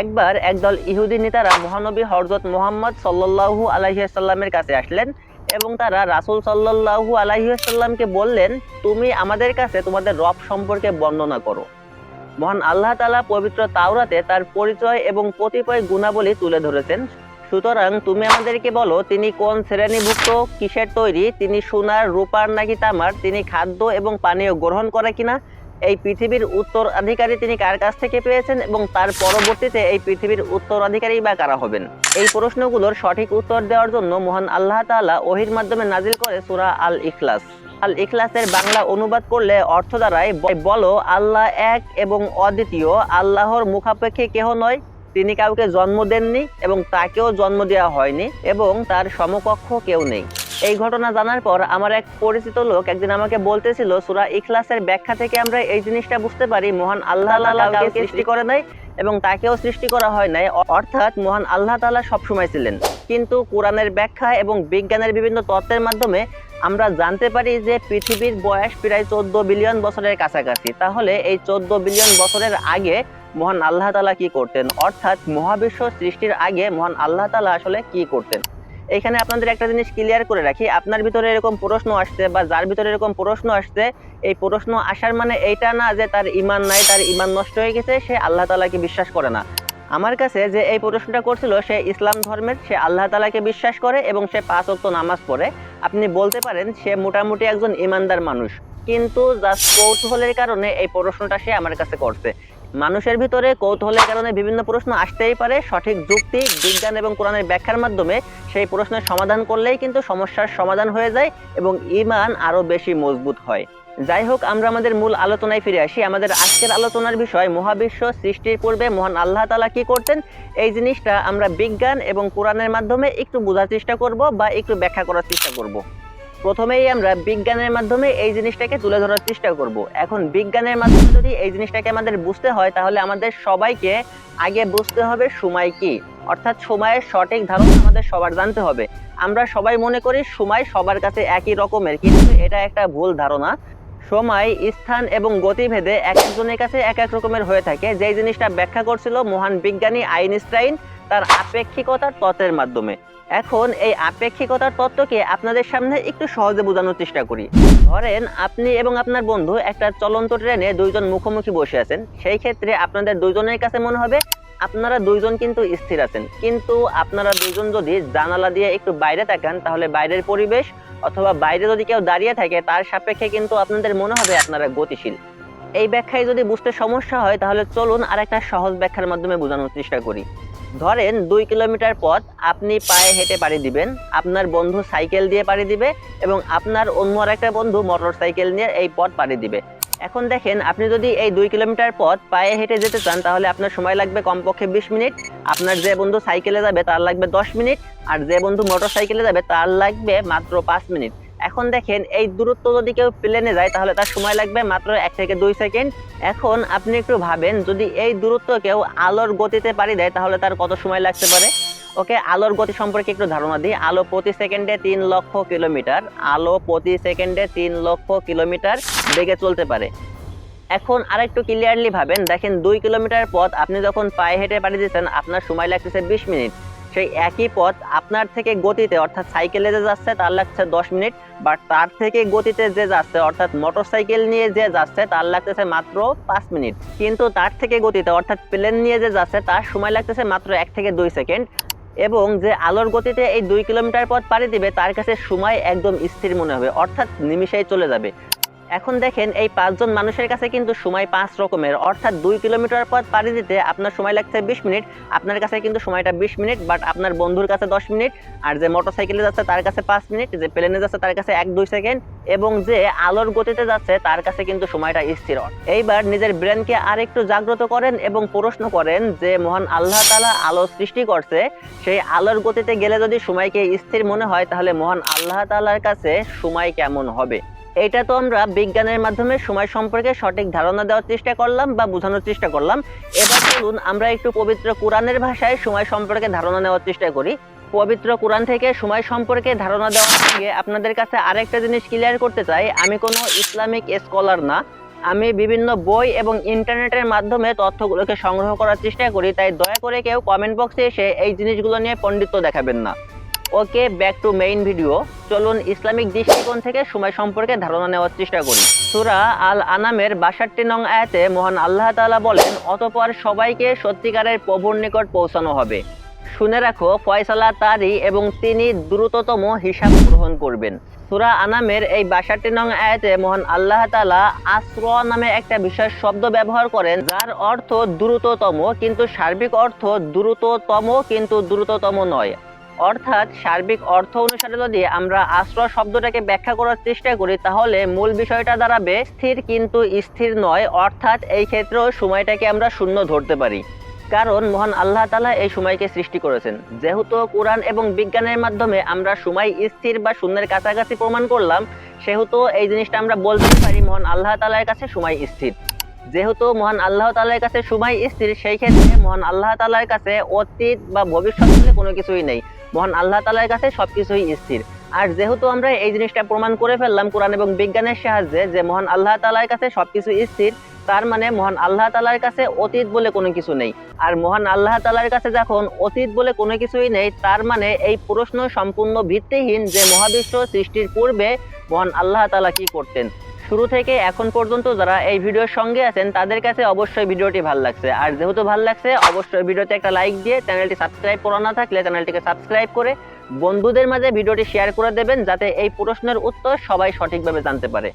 একবার একদল ইহুদি নেতারা মহানবী হরজত মোহাম্মদ সাল্লাল্লাহু আলাইসাল্লামের কাছে আসলেন এবং তারা রাসূল সাল্লাল্লাহু আলাইসাল্লামকে বললেন, তুমি আমাদের কাছে তোমাদের রব সম্পর্কে বর্ণনা করো। মহান আল্লাহ তালা পবিত্র তাওরাতে তার পরিচয় এবং কতিপয় গুণাবলী তুলে ধরেছেন। সুতরাং তুমি আমাদেরকে বলো, তিনি কোন শ্রেণীভুক্ত, কিসের তৈরি? তিনি সোনার, রূপার নাকি তামার? তিনি খাদ্য এবং পানীয় গ্রহণ করে কিনা? এই পৃথিবীর উত্তরাধিকারী তিনি কার কাছ থেকে পেয়েছেন এবং তার পরবর্তীতে এই পৃথিবীর উত্তরাধিকারী বা কারা হবেন? এই প্রশ্নগুলোর সঠিক উত্তর দেওয়ার জন্য মহান আল্লাহ তাআলা ওহির মাধ্যমে নাজিল করে সূরা আল ইখলাস আল ইখলাসের বাংলা অনুবাদ করলে অর্থ ব- বলো আল্লাহ এক এবং অদ্বিতীয়, আল্লাহর মুখাপেক্ষে কেহ নয়? তিনি কাউকে জন্ম দেননি এবং তাকেও জন্ম দেওয়া হয়নি এবং তার সমকক্ষ কেউ নেই। এই ঘটনা জানার পর আমার এক পরিচিত লোক একদিন আমাকে বলতেছিল সূরা ইখলাসের ব্যাখ্যা থেকে আমরা এই জিনিসটা বুঝতে পারি মহান আল্লাহ কাউকে সৃষ্টি করে নাই এবং তাকেও সৃষ্টি করা হয় নাই। অর্থাৎ মহান আল্লাহ তাআলা সবসময় ছিলেন। কিন্তু কোরআনের ব্যাখ্যা এবং বিজ্ঞানের বিভিন্ন তত্ত্বের মাধ্যমে আমরা জানতে পারি যে পৃথিবীর বয়স প্রায় চোদ্দ বিলিয়ন বছরের কাছাকাছি। তাহলে এই চোদ্দ বিলিয়ন বছরের আগে মহান আল্লাহ তালা কি করতেন? অর্থাৎ মহাবিশ্ব সৃষ্টির আগে মহান আল্লাহ তালা আসলে কি করতেন? এখানে আপনাদের একটা জিনিস ক্লিয়ার করে রাখি, আপনার ভিতরে এরকম প্রশ্ন আসছে বা যার ভিতরে এরকম প্রশ্ন আসছে, এই প্রশ্ন আসার মানে এইটা না যে তার ইমান নাই, তার ইমান নষ্ট হয়ে গেছে, সে আল্লাহ তাআলাকে বিশ্বাস করে না। আমার কাছে যে এই প্রশ্নটা করছিল, সে ইসলাম ধর্মের, সে আল্লাহ তাআলাকে বিশ্বাস করে এবং সে পাঁচ ওয়াক্ত নামাজ পড়ে। আপনি বলতে পারেন, সে মোটামুটি একজন ইমানদার মানুষ। কিন্তু জাস্ট কৌতূহলের কারণে এই প্রশ্নটা সে আমার কাছে করছে। মানুষের ভিতরে কৌতূহলের কারণে বিভিন্ন প্রশ্ন আসতেই পারে, সঠিক যুক্তি, বিজ্ঞান এবং কোরআনের ব্যাখ্যার মাধ্যমে সেই প্রশ্নের সমাধান করলেই কিন্তু সমস্যার সমাধান হয়ে যায় এবং ইমান আরও বেশি মজবুত হয়। যাই হোক, আমরা আমাদের মূল আলোচনায় ফিরে আসি। আমাদের আজকের আলোচনার বিষয়, মহাবিশ্ব সৃষ্টির পূর্বে মহান আল্লাহ তালা কি করতেন? এই জিনিসটা আমরা বিজ্ঞান এবং কোরআনের মাধ্যমে একটু বোঝার চেষ্টা করব বা একটু ব্যাখ্যা করার চেষ্টা করব। প্রথমেই আমরা বিজ্ঞানের মাধ্যমে এই জিনিসটাকে তুলে ধরার চেষ্টা করব। এখন বিজ্ঞানের মাধ্যমে যদি এই জিনিসটাকে আমাদের বুঝতে হয়, তাহলে আমাদের সবাইকে আগে বুঝতে হবে সময় কি। অর্থাৎ সময়ের সঠিক ধারণা আমাদের সবার জানতে হবে। আমরা সবাই মনে করি সময় সবার কাছে একই রকমের, কিন্তু এটা একটা ভুল ধারণা। সময়, স্থান এবং গতিভেদে এক একজনের কাছে এক এক রকমের হয়ে থাকে। যেই জিনিসটা ব্যাখ্যা করছিল মহান বিজ্ঞানী আইনস্টাইন তার আপেক্ষিকতার তত্ত্বের মাধ্যমে। এখন এই আপেক্ষিকতার তত্ত্বকে আপনাদের সামনে একটু সহজে বোঝানোর চেষ্টা করি। ধরেন আপনি এবং আপনার বন্ধু একটা চলন্ত ট্রেনে দুইজন মুখোমুখি বসে আছেন। সেই ক্ষেত্রে আপনাদের দুইজনের কাছে মনে হবে, আপনারা দুইজন কিন্তু স্থির আছেন। কিন্তু আপনারা দুইজন যদি জানালা দিয়ে একটু বাইরে তাকান, তাহলে বাইরের পরিবেশ অথবা বাইরে যদি কেউ দাঁড়িয়ে থাকে, তার সাপেক্ষে কিন্তু আপনাদের মনে হবে আপনারা গতিশীল। এই ব্যাখ্যায় যদি বুঝতে সমস্যা হয়, তাহলে চলুন আর একটা সহজ ব্যাখ্যার মাধ্যমে বোঝানোর চেষ্টা করি। ধরেন দুই কিলোমিটার পথ আপনি পায়ে হেঁটে পাড়ি দিবেন, আপনার বন্ধু সাইকেল দিয়ে পাড়ি দিবে এবং আপনার অন্য একটা বন্ধু মোটর সাইকেল নিয়ে এই পথ পাড়ি দিবে। এখন দেখেন, আপনি যদি এই দুই কিলোমিটার পথ পায়ে হেঁটে যেতে চান, তাহলে আপনার সময় লাগবে কমপক্ষে বিশ মিনিট। আপনার যে বন্ধু সাইকেলে যাবে, তার লাগবে দশ মিনিট। আর যে বন্ধু মোটর সাইকেলে যাবে, তার লাগবে মাত্র পাঁচ মিনিট। এখন দেখেন, এই দূরত্ব যদি কেউ প্লেনে যায়, তাহলে তার সময় লাগবে মাত্র এক থেকে দুই সেকেন্ড। এখন আপনি একটু ভাবেন, যদি এই দূরত্ব কেউ আলোর গতিতে পাড়ি দেয়, তাহলে তার কত সময় লাগতে পারে? ওকে, আলোর গতি সম্পর্কে একটু ধারণা দিই। আলো প্রতি সেকেন্ডে তিন লক্ষ কিলোমিটার। আলো প্রতি সেকেন্ডে তিন লক্ষ কিলোমিটার বেগে চলতে পারে। এখন আরেকটু ক্লিয়ারলি ভাবেন, দেখেন দুই কিলোমিটার পথ আপনি যখন পায়ে হেঁটে পাড়ি দিচ্ছেন, আপনার সময় লাগতেছে বিশ মিনিট। সেই একই পথ আপনার থেকে গতিতে, অর্থাৎ সাইকেলে যে যাচ্ছে তার লাগছে দশ মিনিট বাট তার থেকে গতিতে যে যাচ্ছে, অর্থাৎ মোটর সাইকেল নিয়ে যে যাচ্ছে তার লাগতেছে মাত্র পাঁচ মিনিট। কিন্তু তার থেকে গতিতে, অর্থাৎ প্লেন নিয়ে যে যাচ্ছে তার সময় লাগতেছে মাত্র এক থেকে দুই সেকেন্ড, এবং যে আলোর গতিতে এই দুই কিলোমিটার পথ পাড়ি দিবে, তার কাছে সময় একদম স্থির মনে হবে, অর্থাৎ নিমিষেই চলে যাবে। এখন দেখেন এই পাঁচজন মানুষের কাছে কিন্তু সময় পাঁচ রকমের। অর্থাৎ দুই কিলোমিটার পথ পাড়ি দিতে আপনার সময় লাগছে বিশ মিনিট, আপনার কাছে কিন্তু সময়টা বিশ মিনিট বাট আপনার বন্ধুর কাছে দশ মিনিট, আর যে মোটর সাইকেলে যাচ্ছে তার কাছে পাঁচ মিনিট, যে প্লেনে যাচ্ছে তার কাছে এক দুই সেকেন্ড, এবং যে আলোর গতিতে যাচ্ছে তার কাছে কিন্তু সময়টা স্থির। এইবার নিজের ব্রেনকে আর একটু জাগ্রত করেন এবং প্রশ্ন করেন যে, মহান আল্লাহ তালা আলো সৃষ্টি করছে, সেই আলোর গতিতে গেলে যদি সময়কে স্থির মনে হয়, তাহলে মহান আল্লাহ তালার কাছে সময় কেমন হবে? এটা তো আমরা বিজ্ঞানের মাধ্যমে সময় সম্পর্কে সঠিক ধারণা দেওয়ার চেষ্টা করলাম বা বোঝানোর চেষ্টা করলাম। এবার চলুন, আমরা একটু পবিত্র কোরআনের ভাষায় সময় সম্পর্কে ধারণা নেওয়ার চেষ্টা করি। পবিত্র কোরআন থেকে সময় সম্পর্কে ধারণা দেওয়ার সঙ্গে আপনাদের কাছে আরেকটা জিনিস ক্লিয়ার করতে চাই। আমি কোনো ইসলামিক স্কলার না। আমি বিভিন্ন বই এবং ইন্টারনেটের মাধ্যমে তথ্যগুলোকে সংগ্রহ করার চেষ্টা করি, তাই দয়া করে কেউ কমেন্ট বক্সে এসে এই জিনিসগুলো নিয়ে পণ্ডিত্য দেখাবেন না। Okay back to main video চলুন ইসলামিক দৃষ্টিকোণ থেকে সময় সম্পর্কে ধারণা নেওয়ার চেষ্টা করি। সুরা আল আনামের বাষট্টি নং আয়াতে মহান আল্লাহ তালা বলেন, অতপর সবাইকে সত্যিকারের প্রভুর নিকট পৌঁছানো হবে। শুনে রাখো, ফয়সালা তারই এবং তিনি দ্রুততম হিসাব গ্রহণ করবেন। সুরা আনামের এই বাষট্টি নং আয়াতে মহান আল্লাহ তাআলা আশ্র নামে একটা বিশেষ শব্দ ব্যবহার করেন, যার অর্থ দ্রুততম, কিন্তু সার্বিক অর্থ দ্রুততম, কিন্তু দ্রুততম নয়। অর্থাৎ সার্বিক অর্থ অনুসারে যদি আমরা আশ্রয় শব্দটাকে ব্যাখ্যা করার চেষ্টা করি, তাহলে মূল বিষয়টা দাঁড়াবে স্থির কিন্তু স্থির নয়। অর্থাৎ এই ক্ষেত্রেও সময়টাকে আমরা শূন্য ধরতে পারি। কারণ মহান আল্লাহ তালা এই সময়কে সৃষ্টি করেছেন। যেহেতু কোরআন এবং বিজ্ঞানের মাধ্যমে আমরা সময় স্থির বা শূন্যের কাছাকাছি প্রমাণ করলাম, সেহেতু এই জিনিসটা আমরা বলতে পারি মহান আল্লাহ তালার কাছে সময় স্থির। যেহেতু মহান আল্লাহ তালার কাছে সময় স্থির, সেই ক্ষেত্রে মহান আল্লাহ তালার কাছে অতীত বা ভবিষ্যৎ বলে কোনো কিছুই নেই। মহান আল্লাহ তালার কাছে সবকিছুই স্থির। আর যেহেতু আমরা এই জিনিসটা প্রমাণ করে ফেললাম কোরআন এবং বিজ্ঞানের সাহায্যে যে মহান আল্লাহ তালার কাছে সবকিছু স্থির, তার মানে মহান আল্লাহ তালার কাছে অতীত বলে কোনো কিছু নেই। আর মহান আল্লাহ তালার কাছে যখন অতীত বলে কোনো কিছুই নেই, তার মানে এই প্রশ্ন সম্পূর্ণ ভিত্তিহীন যে মহাবিশ্ব সৃষ্টির পূর্বে মহান আল্লাহ তালা কি করতেন? শুরু থেকে এখন পর্যন্ত যারা এই ভিডিওর সঙ্গে আছেন, তাদের কাছে অবশ্যই ভিডিওটি ভালো লাগছে। আর যেহেতু ভালো লাগছে, অবশ্যই ভিডিওতে একটা লাইক দিয়ে চ্যানেলটি সাবস্ক্রাইব করা না থাকলে চ্যানেলটিকে সাবস্ক্রাইব করে বন্ধুদের মাঝে ভিডিওটি শেয়ার করে দেবেন, যাতে এই প্রশ্নের উত্তর সবাই সঠিকভাবে জানতে পারে।